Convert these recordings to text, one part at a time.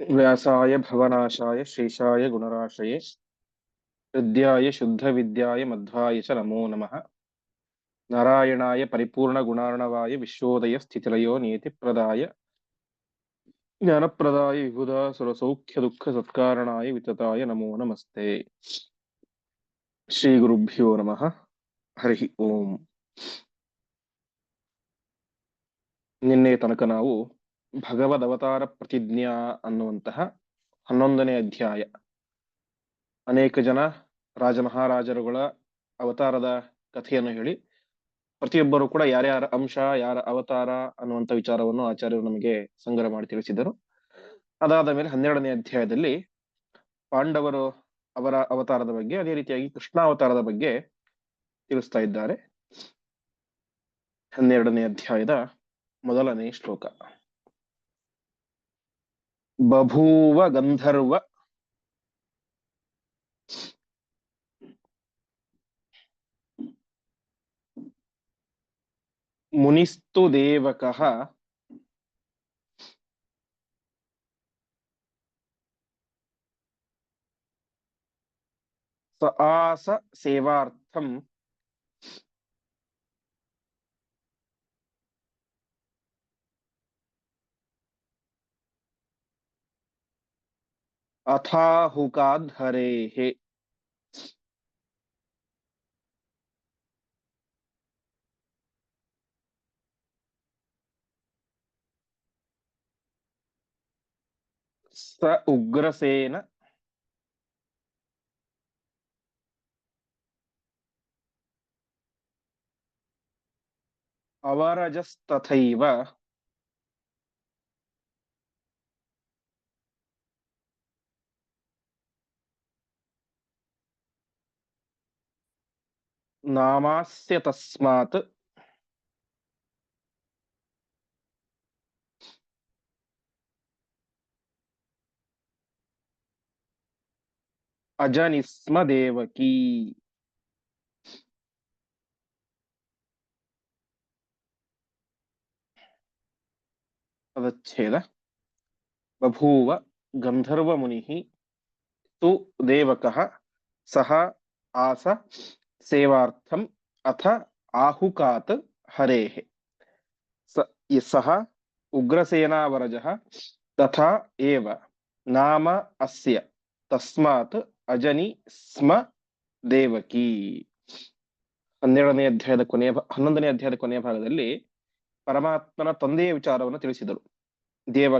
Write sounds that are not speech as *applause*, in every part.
व्यासाय भवनाशाय श्रीशाय गुणराशये हृद्याय शुद्धविद्याय मध्वाय च नमो नमः नारायणाय परिपूर्णगुणार्णवाय विश्वोदय स्थितिलयो नियतिप्रदाय ज्ञानप्रदाय विबुधा सुरसौख्यदुःखसत्कारणाय वितताय नमो नमस्ते ಶ್ರೀಗುರುಭ್ಯೋ ನಮಃ ಹರಿ ಓಂ ನಿನ್ನೆ ತನಕ ನಾವು ಭಗವದ್ ಅವತಾರ ಪ್ರತಿಜ್ಞಾ ಅನ್ನುವಂತಹ ಹನ್ನೊಂದನೇ ಅಧ್ಯಾಯ. ಅನೇಕ ಜನ ರಾಜ ಮಹಾರಾಜರುಗಳ ಅವತಾರದ ಕಥೆಯನ್ನು ಹೇಳಿ, ಪ್ರತಿಯೊಬ್ಬರು ಕೂಡ ಯಾರ್ಯಾರ ಅಂಶ, ಯಾರ ಅವತಾರ ಅನ್ನುವಂಥ ವಿಚಾರವನ್ನು ಆಚಾರ್ಯರು ನಮಗೆ ಸಂಗ್ರಹ ಮಾಡಿ ತಿಳಿಸಿದರು. ಅದಾದ ಮೇಲೆ ಹನ್ನೆರಡನೇ ಅಧ್ಯಾಯದಲ್ಲಿ ಪಾಂಡವರು ಅವರ ಅವತಾರದ ಬಗ್ಗೆ, ಅದೇ ರೀತಿಯಾಗಿ ಕೃಷ್ಣ ಅವತಾರದ ಬಗ್ಗೆ ತಿಳಿಸ್ತಾ ಇದ್ದಾರೆ. ಹನ್ನೆರಡನೇ ಅಧ್ಯಾಯದ ಮೊದಲನೇ ಶ್ಲೋಕ. ಬಭೂವ ಗಂಧರ್ವ ಮುನಿಸ್ತು ದೇವಕಃ ಸ ಆಸ ಸೇವಾರ್ಥಂ ಅಥಾಹುಕಾದ್ ಹರೇಹೆ ಸ ಉಗ್ರಸೇನ ಅವರಜಸ್ತಥೈವ ನಾಮಾಸ್ಯ ತಸ್ಮಾತ್ ಅಜನಿಸ್ಮ ದೇವಕಿ ಪದಚ್ಛೇದ ಬಭೂವ ಗಂಧರ್ವ ಮುನಿ ತು ದೇವಕಃ ಸೇವಾರ್ಥಂ ಅಥ ಆಹುಕಾತ್ ಹರೇಃ ಸಹ ಉಗ್ರಸೇನಾವರಜಃ ತಥಾ ನಾಮ ಅಸ್ಯ ತಸ್ಮಾತ್ ಅಜನಿ ಸ್ಮ ದೇವಕಿ. ಹನ್ನೆರಡನೇ ಅಧ್ಯಾಯದ ಕೊನೆಯ ಹನ್ನೊಂದನೇ ಅಧ್ಯಾಯದ ಕೊನೆಯ ಭಾಗದಲ್ಲಿ ಪರಮಾತ್ಮನ ತಂದೆಯ ವಿಚಾರವನ್ನು ತಿಳಿಸಿದರು. ದೇವ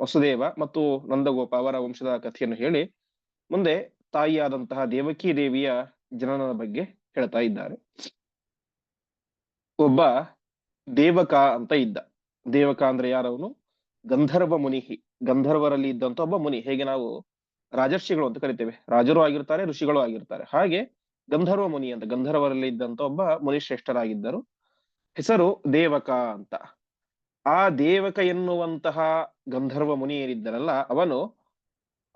ವಸುದೇವ ಮತ್ತು ನಂದಗೋಪ ಅವರ ವಂಶದ ಕಥೆಯನ್ನು ಹೇಳಿ, ಮುಂದೆ ತಾಯಿಯಾದಂತಹ ದೇವಕಿ ದೇವಿಯ ಜನನದ ಬಗ್ಗೆ ಹೇಳ್ತಾ ಇದ್ದಾರೆ. ಒಬ್ಬ ದೇವಕ ಅಂತ ಇದ್ದ. ದೇವಕ ಅಂದ್ರೆ ಯಾರವನು ಗಂಧರ್ವ ಮುನಿಹಿ. ಗಂಧರ್ವರಲ್ಲಿ ಇದ್ದಂತ ಒಬ್ಬ ಮುನಿ. ಹೇಗೆ ನಾವು ರಾಜರ್ಷಿಗಳು ಅಂತ ಕರಿತೇವೆ. ರಾಜರು ಆಗಿರ್ತಾರೆ, ಋಷಿಗಳು ಆಗಿರ್ತಾರೆ. ಹಾಗೆ ಗಂಧರ್ವ ಮುನಿ ಅಂತ, ಗಂಧರ್ವರಲ್ಲಿ ಇದ್ದಂತ ಒಬ್ಬ ಮುನಿಶ್ರೇಷ್ಠರಾಗಿದ್ದರು ಹೆಸರು ದೇವಕ ಅಂತ. ಆ ದೇವಕ ಎನ್ನುವಂತಹ ಗಂಧರ್ವ ಮುನಿ ಏನಿದ್ದರಲ್ಲ ಅವನು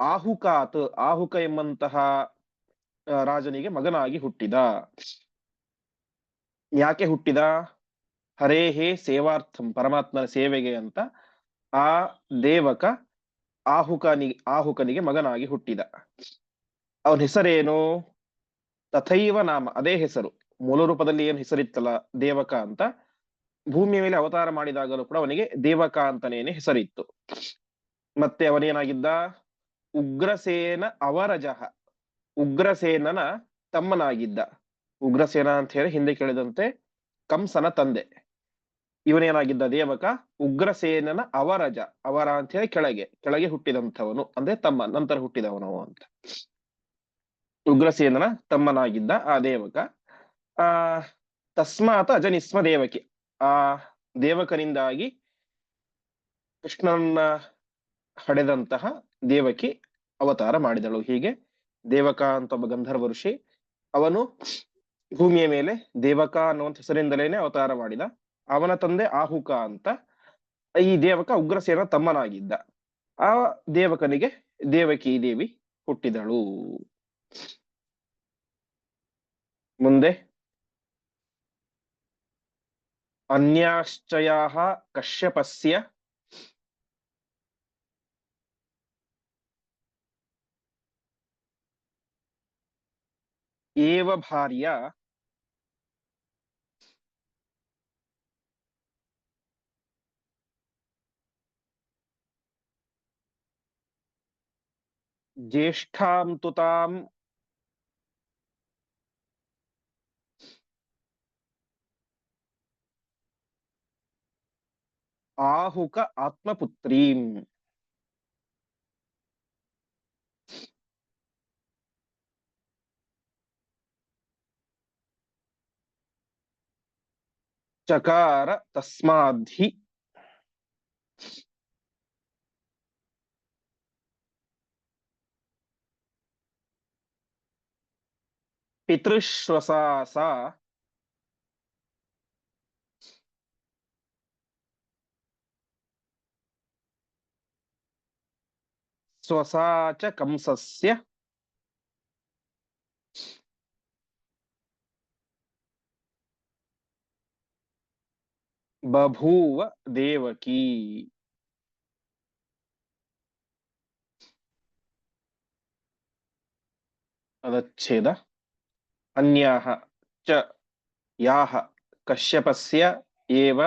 ಆಹುಕಾತ್, ಆಹುಕ ಎಂಬಂತಹ ರಾಜನಿಗೆ ಮಗನಾಗಿ ಹುಟ್ಟಿದ. ಯಾಕೆ ಹುಟ್ಟಿದ? ಹರೇ ಹೇ ಸೇವಾರ್ಥಂ, ಪರಮಾತ್ಮನ ಸೇವೆಗೆ ಅಂತ ಆ ದೇವಕ ಆಹುಕನಿ, ಆಹುಕನಿಗೆ ಮಗನಾಗಿ ಹುಟ್ಟಿದ. ಅವನ ಹೆಸರೇನು? ತಥೈವ ನಾಮ, ಅದೇ ಹೆಸರು. ಮೂಲ ರೂಪದಲ್ಲಿ ಏನು ಹೆಸರಿತ್ತಲ್ಲ ದೇವಕ ಅಂತ, ಭೂಮಿಯ ಮೇಲೆ ಅವತಾರ ಮಾಡಿದಾಗಲೂ ಕೂಡ ಅವನಿಗೆ ದೇವಕ ಅಂತನೇನೆ ಹೆಸರಿತ್ತು. ಮತ್ತೆ ಅವನೇನಾಗಿದ್ದ? ಉಗ್ರಸೇನ ಅವರಜಃ. ಉಗ್ರಸೇನನ ತಮ್ಮನಾಗಿದ್ದ. ಉಗ್ರಸೇನ ಅಂತ ಹೇಳಿ ಹಿಂದೆ ಕೇಳಿದಂತೆ ಕಂಸನ ತಂದೆ. ಇವನೇನಾಗಿದ್ದ ದೇವಕ? ಉಗ್ರಸೇನನ ಅವರಜ. ಅವರ ಅಂತ ಹೇಳಿ ಕೆಳಗೆ ಕೆಳಗೆ ಹುಟ್ಟಿದಂಥವನು. ಅಂದ್ರೆ ತಮ್ಮ, ನಂತರ ಹುಟ್ಟಿದವನು ಅಂತ. ಉಗ್ರಸೇನನ ತಮ್ಮನಾಗಿದ್ದ ಆ ದೇವಕ. ಆ, ತಸ್ಮಾತ ಅಜನಿಸ್ಮ ದೇವಕಿ. ಆ ದೇವಕನಿಂದಾಗಿ ಕೃಷ್ಣನ ಹಡೆದಂತಹ ದೇವಕಿ ಅವತಾರ ಮಾಡಿದಳು. ಹೀಗೆ ದೇವಕ ಅಂತ ಒಬ್ಬ ಗಂಧರ್ವ ಋಷಿ. ಅವನು ಭೂಮಿಯ ಮೇಲೆ ದೇವಕ ಅನ್ನುವಂತ ಹೆಸರಿಂದಲೇನೆ ಅವತಾರ ಮಾಡಿದ. ಅವನ ತಂದೆ ಆಹುಕ ಅಂತ ಈ ದೇವಕ ಉಗ್ರಸೇನ ತಮ್ಮನಾಗಿದ್ದ. ಆ ದೇವಕನಿಗೆ ದೇವಕಿ ದೇವಿ ಹುಟ್ಟಿದಳು. ಮುಂದೆ ಅನ್ಯಾಶ್ಚಯ ಕಶ್ಯಪಸ್ಯ ಏವ ಭಾರ್ಯ ಜ್ಯೇಷ್ಠಾಂ ತು ತಾಂ ಆಹುಕ चकार तस्माद्धि। पितृश्वसा स्वसा च कंसस्य। ಬಭೂವ ದೇವಕಿ ಪದಚ್ಛೇದ ಅನ್ಯಾಹ ಚ ಯಾಹ ಕಶ್ಯಪಸ್ಯ ಏವ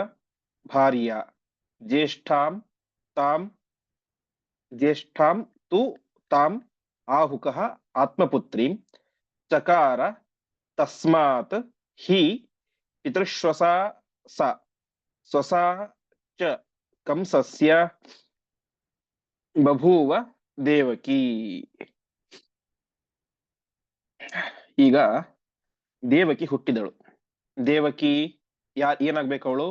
ಭಾರ್ಯ ಜ್ಯೇಷ್ಠಾಂ ತಾಂ ಜ್ಯೇಷ್ಠಾಂ ತು ತಾಂ ಆಹುಕಃ ಆತ್ಮಪುತ್ರೀಂ ಚಕಾರ ತಸ್ಮಾತ್ ಹಿ ಪಿತೃಶ್ವಸಾ ಸ ಸ್ವಸಾ ಚ ಕಂಸಸ್ಯ ಬಭೂವ ದೇವಕಿ. ಈಗ ದೇವಕಿ ಹುಟ್ಟಿದಳು. ದೇವಕಿ ಯಾ ಏನಾಗ್ಬೇಕು ಅವಳು?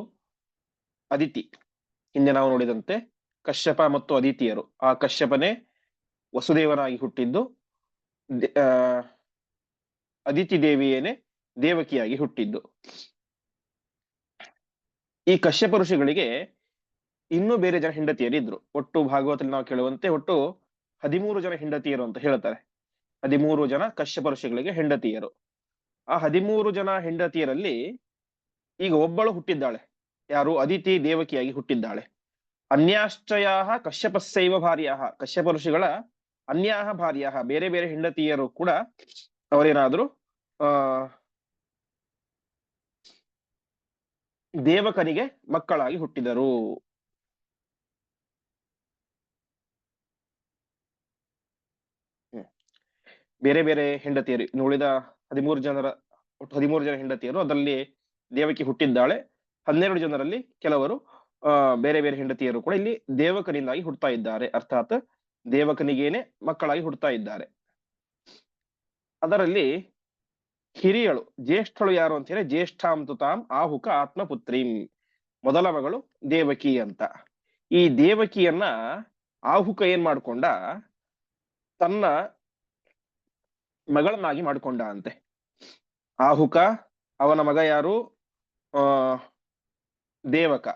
ಅದಿತಿ. ಹಿಂದೆ ನಾವು ನೋಡಿದಂತೆ ಕಶ್ಯಪ ಮತ್ತು ಅದಿತಿಯರು. ಆ ಕಶ್ಯಪನೇ ವಸುದೇವನಾಗಿ ಹುಟ್ಟಿದ್ದು. ಅದಿತಿ ದೇವಿಯೇನೆ ದೇವಕಿಯಾಗಿ ಹುಟ್ಟಿದ್ದು. ಈ ಕಶ್ಯಪ ಋಷಿಗಳಿಗೆ ಇನ್ನೂ ಬೇರೆ ಜನ ಹೆಂಡತಿಯರು ಇದ್ರು. ಒಟ್ಟು ಭಾಗವತಲ್ಲಿ ನಾವು ಕೇಳುವಂತೆ ಒಟ್ಟು ಹದಿಮೂರು ಜನ ಹೆಂಡತಿಯರು ಅಂತ ಹೇಳ್ತಾರೆ. ಹದಿಮೂರು ಜನ ಕಶ್ಯಪ ಋಷಿಗಳಿಗೆ ಹೆಂಡತಿಯರು. ಆ ಹದಿಮೂರು ಜನ ಹೆಂಡತಿಯರಲ್ಲಿ ಈಗ ಒಬ್ಬಳು ಹುಟ್ಟಿದ್ದಾಳೆ. ಯಾರು? ಅದಿತಿ ದೇವಕಿಯಾಗಿ ಹುಟ್ಟಿದ್ದಾಳೆ. ಅನ್ಯಾಶ್ಚಯಾಹ ಕಶ್ಯಪಸ್ಸೈವ ಭಾರ್ಯಾಹ. ಕಶ್ಯಪ ಋಷಿಗಳ ಅನ್ಯಾಹ ಭಾರ್ಯ ಬೇರೆ ಬೇರೆ ಹೆಂಡತಿಯರು ಕೂಡ ಅವರೇನಾದ್ರು, ಆ ದೇವಕನಿಗೆ ಮಕ್ಕಳಾಗಿ ಹುಟ್ಟಿದರು. ಬೇರೆ ಬೇರೆ ಹೆಂಡತಿಯರು ಉಳಿದ ಹದಿಮೂರು ಜನರ, ಒಟ್ಟು ಹದಿಮೂರು ಜನ ಹೆಂಡತಿಯರು ಅದರಲ್ಲಿ ದೇವಕಿ ಹುಟ್ಟಿದ್ದಾಳೆ. ಹನ್ನೆರಡು ಜನರಲ್ಲಿ ಕೆಲವರು ಬೇರೆ ಬೇರೆ ಹೆಂಡತಿಯರು ಕೂಡ ಇಲ್ಲಿ ದೇವಕನಿಂದಾಗಿ ಹುಡ್ತಾ ಇದ್ದಾರೆ. ಅರ್ಥಾತ್ ದೇವಕನಿಗೇನೆ ಮಕ್ಕಳಾಗಿ ಹುಡ್ತಾ ಇದ್ದಾರೆ. ಅದರಲ್ಲಿ ಹಿರಿಯಳು, ಜ್ಯೇಷ್ಠಳು ಯಾರು ಅಂತ ಹೇಳಿ ಜ್ಯೇಷ್ಠಾಂತು ತಾಂ ಆಹುಕ ಆತ್ಮಪುತ್ರೀಂ. ಮೊದಲ ಮಗಳು ದೇವಕಿ ಅಂತ. ಈ ದೇವಕಿಯನ್ನ ಆಹುಕ ಏನ್ ಮಾಡ್ಕೊಂಡ? ತನ್ನ ಮಗಳನ್ನಾಗಿ ಮಾಡ್ಕೊಂಡ ಅಂತೆ. ಆಹುಕ, ಅವನ ಮಗ ಯಾರು? ಆ, ದೇವಕ.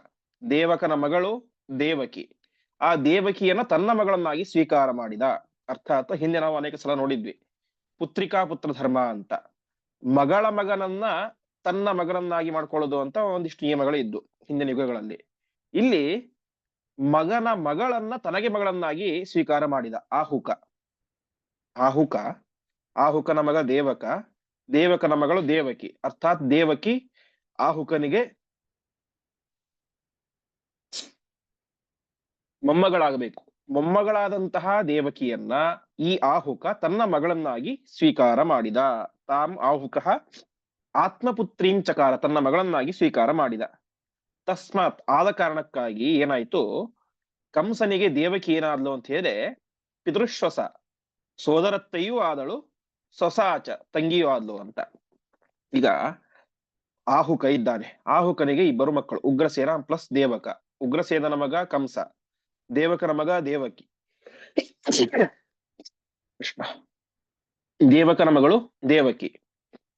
ದೇವಕನ ಮಗಳು ದೇವಕಿ. ಆ ದೇವಕಿಯನ್ನ ತನ್ನ ಮಗಳನ್ನಾಗಿ ಸ್ವೀಕಾರ ಮಾಡಿದ. ಅರ್ಥಾತ್ ಹಿಂದೆ ನಾವು ಅನೇಕ ಸಲ ನೋಡಿದ್ವಿ. ಪುತ್ರಿಕಾ ಪುತ್ರ ಧರ್ಮ ಅಂತ. ಮಗಳ ಮಗನನ್ನ ತನ್ನ ಮಗನನ್ನಾಗಿ ಮಾಡ್ಕೊಳ್ಳೋದು ಅಂತ ಒಂದಿಷ್ಟು ನಿಯಮಗಳು ಇದ್ದು ಹಿಂದಿನ ಯುಗಗಳಲ್ಲಿ. ಇಲ್ಲಿ ಮಗನ ಮಗಳನ್ನ ತನಗೆ ಮಗಳನ್ನಾಗಿ ಸ್ವೀಕಾರ ಮಾಡಿದ ಆಹುಕ ಆಹುಕ ಆಹುಕನ ಮಗ ದೇವಕ, ದೇವಕನ ಮಗಳು ದೇವಕಿ, ಅರ್ಥಾತ್ ದೇವಕಿ ಆಹುಕನಿಗೆ ಮೊಮ್ಮಗಳಾಗಬೇಕು. ಮೊಮ್ಮಗಳಾದಂತಹ ದೇವಕಿಯನ್ನ ಈ ಆಹುಕ ತನ್ನ ಮಗಳನ್ನಾಗಿ ಸ್ವೀಕಾರ ಮಾಡಿದ. ತಾಂ ಆಹುಕ ಆತ್ಮಪುತ್ರೀಂ ಚಕಾರ ತನ್ನ ಮಗಳನ್ನಾಗಿ ಸ್ವೀಕಾರ ಮಾಡಿದ. ತಸ್ಮಾತ್ ಆದ ಕಾರಣಕ್ಕಾಗಿ ಏನಾಯ್ತು? ಕಂಸನಿಗೆ ದೇವಕಿ ಏನಾದ್ಲು ಅಂತ ಹೇಳಿದ್ರೆ, ಪಿತೃಶ್ವಸ. ಸೋದರತ್ತೆಯೂ ಆದಳು, ಸೊಸಾಚ ತಂಗಿಯೂ ಆದ್ಲು ಅಂತ. ಈಗ ಆಹುಕ ಇದ್ದಾನೆ. ಆಹುಕನಿಗೆ ಇಬ್ಬರು ಮಕ್ಕಳು, ಉಗ್ರಸೇನ ಪ್ಲಸ್ ದೇವಕ. ಉಗ್ರಸೇನನ ಮಗ ಕಂಸ. ದೇವಕನ ಮಗ ದೇವಕಿ. ಕೃಷ್ಣ ದೇವಕನ ಮಗಳು ದೇವಕಿ.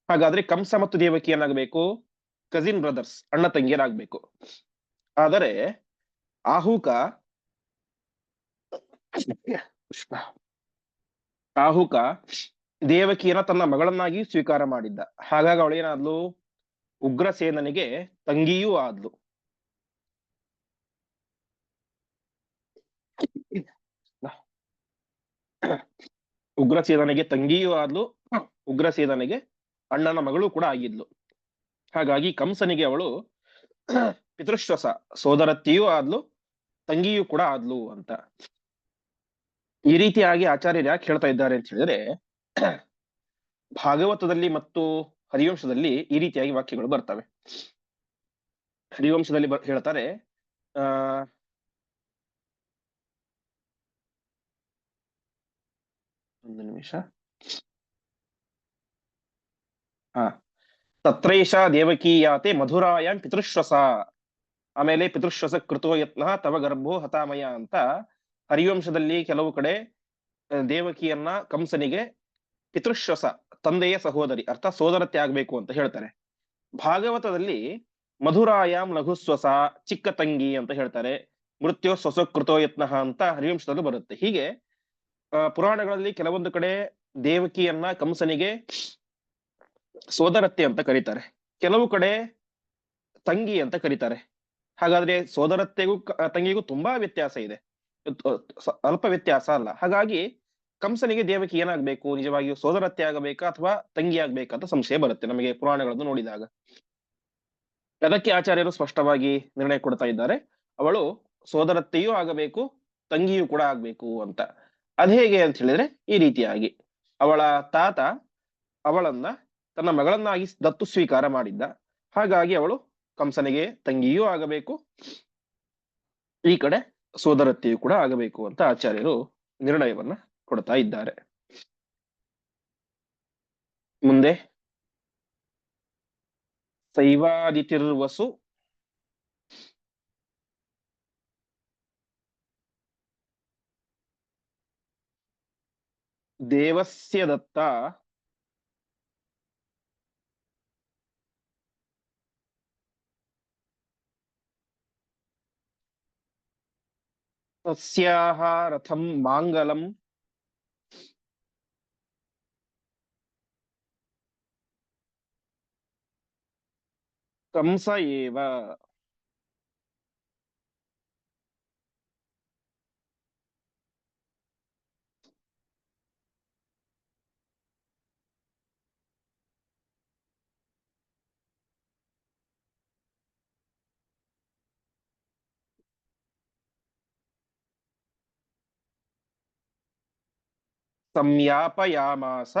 ಹಾಗಾದ್ರೆ ಕಂಸ ಮತ್ತು ದೇವಕಿ ಏನಾಗಬೇಕು? ಕಸಿನ್ ಬ್ರದರ್ಸ್ ಅಣ್ಣ ತಂಗಿಯರಾಗಬೇಕು ಆದರೆ ಆಹುಕ ಕೃಷ್ಣ ಆಹುಕ ದೇವಕಿಯನ್ನ ತನ್ನ ಮಗಳನ್ನಾಗಿ ಸ್ವೀಕಾರ ಮಾಡಿದ್ದ. ಹಾಗಾಗಿ ಅವಳೇನಾದ್ಲು ಉಗ್ರಸೇನನಿಗೆ ತಂಗಿಯೂ ಆದ್ಲು. *coughs* ಉಗ್ರಸೇನನಿಗೆ ತಂಗಿಯೂ ಆದ್ಲು *coughs* ಉಗ್ರಸೇನನಿಗೆ ಅಣ್ಣನ ಮಗಳು ಕೂಡ ಆಗಿದ್ಲು. ಹಾಗಾಗಿ ಕಂಸನಿಗೆ ಅವಳು *coughs* ಪಿತೃಶ್ವಸ ಸೋದರತ್ತಿಯೂ ಆದ್ಲು, ತಂಗಿಯೂ ಕೂಡ ಆದ್ಲು ಅಂತ. ಈ ರೀತಿಯಾಗಿ ಆಚಾರ್ಯರು ಯಾಕೆ ಹೇಳ್ತಾ ಇದ್ದಾರೆ ಅಂತ ಹೇಳಿದ್ರೆ, ಭಾಗವತದಲ್ಲಿ ಮತ್ತು ಹರಿವಂಶದಲ್ಲಿ ಈ ರೀತಿಯಾಗಿ ವಾಕ್ಯಗಳು ಬರ್ತವೆ. ಹರಿವಂಶದಲ್ಲಿ ಹೇಳ್ತಾರೆ, ಆ ಒಂದು ನಿಮಿಷ. ಹಾ ತತ್ರೈಷ ದೇವಕೀಯಾತೆ ಮಧುರಾಯಂ ಪಿತೃಶ್ವಸ. ಆಮೇಲೆ ಪಿತೃಶ್ವಸ ಕೃತೋ ಯತ್ನ ತವ ಗರ್ಭೋ ಹತಾಮಯ ಅಂತ ಹರಿವಂಶದಲ್ಲಿ ಕೆಲವು ಕಡೆ ದೇವಕಿಯನ್ನ ಕಂಸನಿಗೆ ಪಿತೃಶ್ವಸ, ತಂದೆಯ ಸಹೋದರಿ, ಅರ್ಥ ಸೋದರತೆ ಆಗ್ಬೇಕು ಅಂತ ಹೇಳ್ತಾರೆ. ಭಾಗವತದಲ್ಲಿ ಮಧುರಾಯಾಮ್ ಲಘುಸ್ವಸ ಚಿಕ್ಕ ತಂಗಿ ಅಂತ ಹೇಳ್ತಾರೆ. ಮೃತ್ಯು ಸ್ವಸ ಕೃತೋ ಯತ್ನ ಅಂತ ಹರಿವಂಶದಲ್ಲೂ ಬರುತ್ತೆ. ಹೀಗೆ ಪುರಾಣಗಳಲ್ಲಿ ಕೆಲವೊಂದು ಕಡೆ ದೇವಕಿಯನ್ನ ಕಂಸನಿಗೆ ಸೋದರತ್ತೆ ಅಂತ ಕರೀತಾರೆ. ಕೆಲವು ಕಡೆ ತಂಗಿ ಅಂತ ಕರೀತಾರೆ. ಹಾಗಾದ್ರೆ ಸೋದರತ್ತೆಗೂ ತಂಗಿಗೂ ತುಂಬಾ ವ್ಯತ್ಯಾಸ ಇದೆ. ಅಲ್ಪ ವ್ಯತ್ಯಾಸ ಅಲ್ಲ. ಹಾಗಾಗಿ ಕಂಸನಿಗೆ ದೇವಕಿ ಏನಾಗ್ಬೇಕು? ನಿಜವಾಗಿಯೂ ಸೋದರತ್ತೆ ಆಗಬೇಕಾ ಅಥವಾ ತಂಗಿ ಆಗ್ಬೇಕಾ ಅಂತ ಸಂಶಯ ಬರುತ್ತೆ ನಮಗೆ ಪುರಾಣಗಳನ್ನು ನೋಡಿದಾಗ. ಅದಕ್ಕೆ ಆಚಾರ್ಯರು ಸ್ಪಷ್ಟವಾಗಿ ನಿರ್ಣಯ ಕೊಡ್ತಾ ಇದ್ದಾರೆ. ಅವಳು ಸೋದರತ್ತೆಯೂ ಆಗಬೇಕು, ತಂಗಿಯೂ ಕೂಡ ಆಗ್ಬೇಕು ಅಂತ. ಅದ್ ಹೇಗೆ ಅಂತ ಹೇಳಿದ್ರೆ ಈ ರೀತಿಯಾಗಿ. ಅವಳ ತಾತ ಅವಳನ್ನ ತನ್ನ ಮಗಳನ್ನಾಗಿ ದತ್ತು ಸ್ವೀಕಾರ ಮಾಡಿದ್ದ. ಹಾಗಾಗಿ ಅವಳು ಕಂಸನಿಗೆ ತಂಗಿಯೂ ಆಗಬೇಕು. ಈ ಕಡೆ ಸೋದರತ್ತೆಯೂ ಕೂಡ ಆಗಬೇಕು ಅಂತ ಆಚಾರ್ಯರು ನಿರ್ಣಯವನ್ನ ಕೊಡ್ತಾ ಇದ್ದಾರೆ. ಮುಂದೆ. ಶೈವಾದಿತಿರ್ವಸು ದೇವಸ್ಯ ದತ್ತ ತಸ್ಯಾಹ ರಥಂ ಮಾಂಗಲಂ ಕಂಸ ಏವ ಸಂಯಾಪಯಾಮಾಸ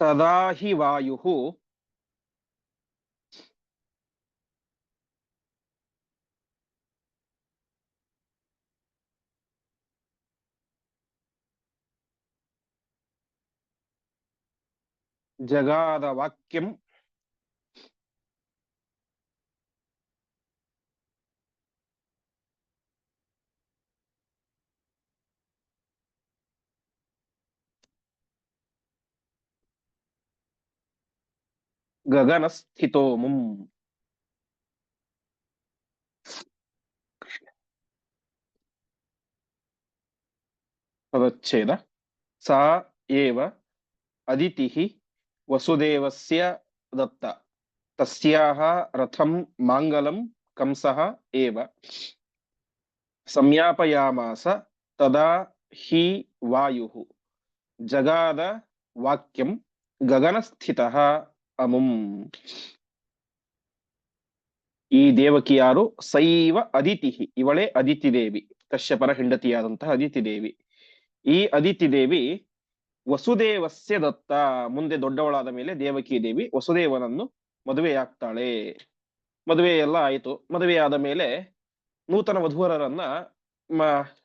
ತದಾ ಹಿ ವಾಯುಃ ಜಗಾದ ವಾಕ್ಯಂ ಗಗನಸ್ಥಿತೋ ಮುಂ ಪದಚ್ಛೇದ ಸಾ ಏವ ಅದಿತಿಃ ವಸುದೇವಸ್ಯ ದತ್ತ ತಸ್ಯಾಹ ರಥಂ ಮಾಂಗಲಂ ಕಂಸಃ ಏವ ಸಂಯಾಪಯಾಮಾಸ ತದಾ ಹಿ ವಾಯುಃ ಜಗಾದ ವಾಕ್ಯಂ ಗಗನಸ್ಥಿತಃ ಅಮುಂ. ಈ ದೇವಕಿ ಯಾರು? ಸೈವ ಅದಿತಿ ಇವಳೇ ಅದಿತಿ ದೇವಿ. ಕಶ್ಯಪರ ಹೆಂಡತಿಯಾದಂತಹ ಅದಿತಿ ದೇವಿ. ಈ ಅದಿತಿ ದೇವಿ ವಸುದೇವಸ್ಯ ದತ್ತ. ಮುಂದೆ ದೊಡ್ಡವಳಾದ ಮೇಲೆ ದೇವಕಿ ದೇವಿ ವಸುದೇವನನ್ನು ಮದುವೆಯಾಗ್ತಾಳೆ. ಮದುವೆ ಎಲ್ಲ ಆಯಿತು. ಮದುವೆಯಾದ ಮೇಲೆ ನೂತನ ವಧುವರರನ್ನ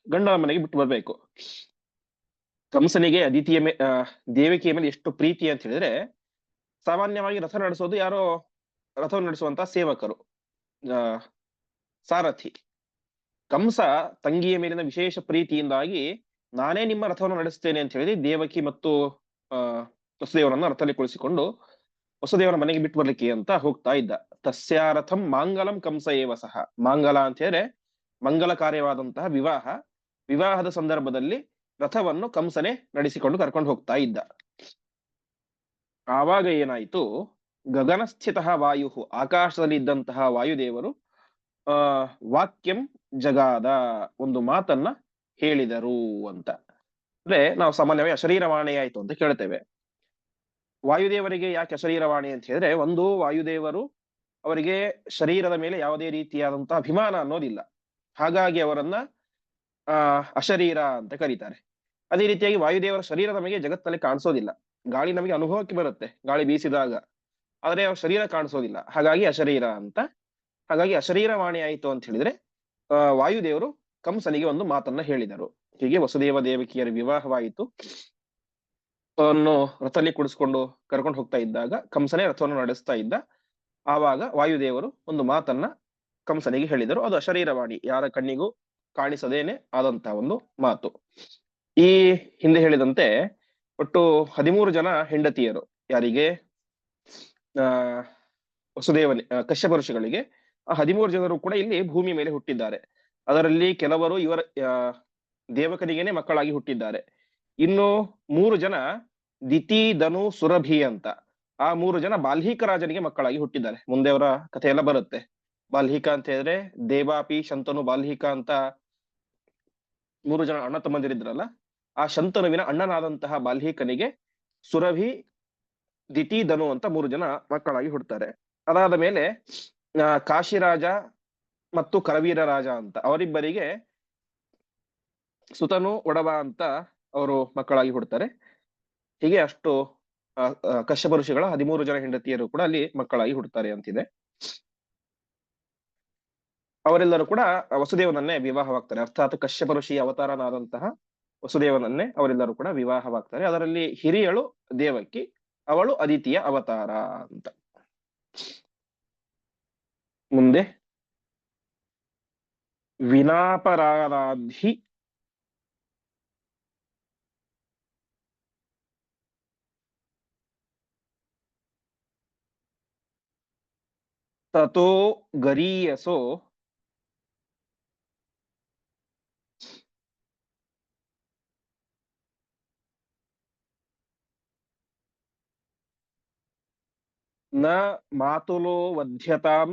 ಗಂಡನ ಮನೆಗೆ ಬಿಟ್ಟು ಬರಬೇಕು. ಕಂಸನಿಗೆ ಅದಿತಿಯ ಮೇ ದೇವಕಿಯ ಮೇಲೆ ಎಷ್ಟು ಪ್ರೀತಿ ಅಂತ ಹೇಳಿದ್ರೆ ಸಾಮಾನ್ಯವಾಗಿ ರಥ ನಡೆಸೋದು ಯಾರೋ ರಥವನ್ನು ನಡೆಸುವಂತ ಸೇವಕರು ಸಾರಥಿ. ಕಂಸ ತಂಗಿಯ ಮೇಲಿನ ವಿಶೇಷ ಪ್ರೀತಿಯಿಂದಾಗಿ ನಾನೇ ನಿಮ್ಮ ರಥವನ್ನು ನಡೆಸ್ತೇನೆ ಅಂತ ಹೇಳಿ ದೇವಕಿ ಮತ್ತು, ಆ ವಸುದೇವರನ್ನ ರಥದಲ್ಲಿ ಕುಳಿಸಿಕೊಂಡು ವಸುದೇವರ ಮನೆಗೆ ಬಿಟ್ಟು ಬರ್ಲಿಕ್ಕೆ ಅಂತ ಹೋಗ್ತಾ ಇದ್ದ. ತಸ್ಯ ರಥಂ ಮಾಂಗಲಂ ಕಂಸ ಏವ ಸಹ. ಮಾಂಗಲ ಅಂತ ಹೇಳಿ ಮಂಗಲ ಕಾರ್ಯವಾದಂತಹ ವಿವಾಹ. ವಿವಾಹದ ಸಂದರ್ಭದಲ್ಲಿ ರಥವನ್ನು ಕಂಸನೆ ನಡೆಸಿಕೊಂಡು ಕರ್ಕೊಂಡು ಹೋಗ್ತಾ ಇದ್ದ. ಆವಾಗ ಏನಾಯ್ತು? ಗಗನಸ್ಥಿತ ವಾಯು ಆಕಾಶದಲ್ಲಿ ಇದ್ದಂತಹ ವಾಯುದೇವರು, ಆ, ವಾಕ್ಯಂ ಜಗಾದ ಒಂದು ಮಾತನ್ನ ಹೇಳಿದರು ಅಂತ. ಅಂದ್ರೆ ನಾವು ಸಾಮಾನ್ಯವಾಗಿ ಅಶರೀರವಾಣಿ ಆಯ್ತು ಅಂತ ಕೇಳ್ತೇವೆ. ವಾಯುದೇವರಿಗೆ ಯಾಕೆ ಅಶರೀರವಾಣಿ ಅಂತ ಹೇಳಿದ್ರೆ, ಒಂದು ವಾಯುದೇವರು ಅವರಿಗೆ ಶರೀರದ ಮೇಲೆ ಯಾವುದೇ ರೀತಿಯಾದಂತಹ ಅಭಿಮಾನ ಅನ್ನೋದಿಲ್ಲ. ಹಾಗಾಗಿ ಅವರನ್ನ ಅಶರೀರ ಅಂತ ಕರೀತಾರೆ. ಅದೇ ರೀತಿಯಾಗಿ ವಾಯುದೇವರ ಶರೀರ ನಮಗೆ ಜಗತ್ತಲ್ಲಿ ಕಾಣಿಸೋದಿಲ್ಲ. ಗಾಳಿ ನಮಗೆ ಅನುಭವಕ್ಕೆ ಬರುತ್ತೆ, ಗಾಳಿ ಬೀಸಿದಾಗ. ಆದರೆ ಅವ್ರ ಶರೀರ ಕಾಣಿಸೋದಿಲ್ಲ. ಹಾಗಾಗಿ ಅಶರೀರ ಅಂತ. ಹಾಗಾಗಿ ಅಶರೀರವಾಣಿ ಆಯಿತು ಅಂತ ಹೇಳಿದ್ರೆ ವಾಯುದೇವರು ಕಂಸನಿಗೆ ಒಂದು ಮಾತನ್ನ ಹೇಳಿದರು. ಹೀಗೆ ವಸುದೇವ ದೇವಕಿಯರ ವಿವಾಹವಾಯಿತು. ಅವನ್ನು ರಥಲ್ಲಿ ಕುಡಿಸ್ಕೊಂಡು ಕರ್ಕೊಂಡು ಹೋಗ್ತಾ ಇದ್ದಾಗ, ಕಂಸನೇ ರಥವನ್ನು ನಡೆಸ್ತಾ ಇದ್ದ. ಆವಾಗ ವಾಯುದೇವರು ಒಂದು ಮಾತನ್ನ ಕಂಸನಿಗೆ ಹೇಳಿದರು. ಅದು ಅಶರೀರವಾಣಿ, ಯಾರ ಕಣ್ಣಿಗೂ ಕಾಣಿಸದೇನೆ ಆದಂತಹ ಒಂದು ಮಾತು. ಈ ಹಿಂದೆ ಹೇಳಿದಂತೆ ಒಟ್ಟು ಹದಿಮೂರು ಜನ ಹೆಂಡತಿಯರು. ಯಾರಿಗೆ? ಆ, ವಸುದೇವನಿ ಕಶ್ಯಪ ಋಷಿಗಳಿಗೆ. ಆ ಹದಿಮೂರು ಜನರು ಕೂಡ ಇಲ್ಲಿ ಭೂಮಿ ಮೇಲೆ ಹುಟ್ಟಿದ್ದಾರೆ. ಅದರಲ್ಲಿ ಕೆಲವರು ಇವರ ದೇವಕನಿಗೇನೆ ಮಕ್ಕಳಾಗಿ ಹುಟ್ಟಿದ್ದಾರೆ. ಇನ್ನು ಮೂರು ಜನ ದಿತಿ, ಧನು, ಸುರಭಿ ಅಂತ. ಆ ಮೂರು ಜನ ಬಾಲ್ಹಿಕ ರಾಜನಿಗೆ ಮಕ್ಕಳಾಗಿ ಹುಟ್ಟಿದ್ದಾರೆ. ಮುಂದೆ ಅವರ ಕಥೆ ಎಲ್ಲ ಬರುತ್ತೆ. ಬಾಲ್ಹಿಕ ಅಂತ ಹೇಳಿದ್ರೆ ದೇವಾಪಿ, ಶಂತನು ಬಾಲ್ಹಿಕ ಅಂತ ಮೂರು ಜನ ಅಣ್ಣ ತಮ್ಮಂದಿರಿದ್ರಲ್ಲ? ಆ ಶಂತನುವಿನ ಅಣ್ಣನಾದಂತಹ ಬಾಲ್ಹಿಕನಿಗೆ ಸುರಭಿ, ದಿತಿ, ಧನು ಅಂತ ಮೂರು ಜನ ಮಕ್ಕಳಾಗಿ ಹುಡ್ತಾರೆ. ಅದಾದ ಮೇಲೆ ಕಾಶಿರಾಜ ಮತ್ತು ಕರವೀರ ರಾಜ ಅಂತ ಅವರಿಬ್ಬರಿಗೆ ಸುತನು, ಒಡವ ಅಂತ ಅವರು ಮಕ್ಕಳಾಗಿ ಹುಡ್ತಾರೆ. ಹೀಗೆ ಅಷ್ಟು ಕಶ್ಯಪ ಋಷಿಗಳ ಹದಿಮೂರು ಜನ ಹೆಂಡತಿಯರು ಕೂಡ ಅಲ್ಲಿ ಮಕ್ಕಳಾಗಿ ಹುಡ್ತಾರೆ ಅಂತಿದೆ. ಅವರೆಲ್ಲರೂ ಕೂಡ ವಸುದೇವನನ್ನೇ ವಿವಾಹವಾಗ್ತಾರೆ. ಅರ್ಥಾತ್ ಕಶ್ಯಪ ಋಷಿ ಅವತಾರನಾದಂತಹ ವಸುದೇವನನ್ನೇ ಅವರೆಲ್ಲರೂ ಕೂಡ ವಿವಾಹವಾಗ್ತಾರೆ. ಅದರಲ್ಲಿ ಹಿರಿಯಳು ದೇವಕಿ, ಅವಳು ಅದಿತಿಯ ಅವತಾರ ಅಂತ. ಮುಂದೆ. ವಿನಾಪರಾಧಿ. ತಥೋ ಗರೀಯಸೋ ನ ಮಾತುಲೋ ವಧ್ಯತಾಂ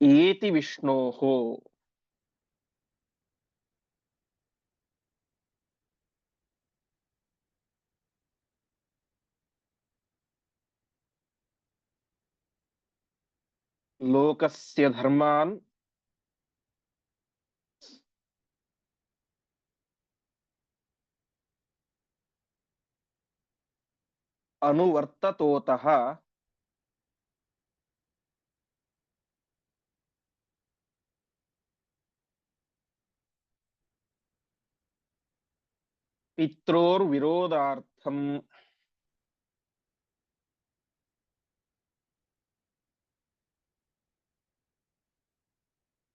ಏತಿ ವಿಷ್ಣೋಃ ಲೋಕಸ್ಯ ಧರ್ಮಾನ್ ಅನುವರ್ತತೋತಃ ಪಿತ್ರೋರ್ವಿರೋಧಾರ್ಥಂ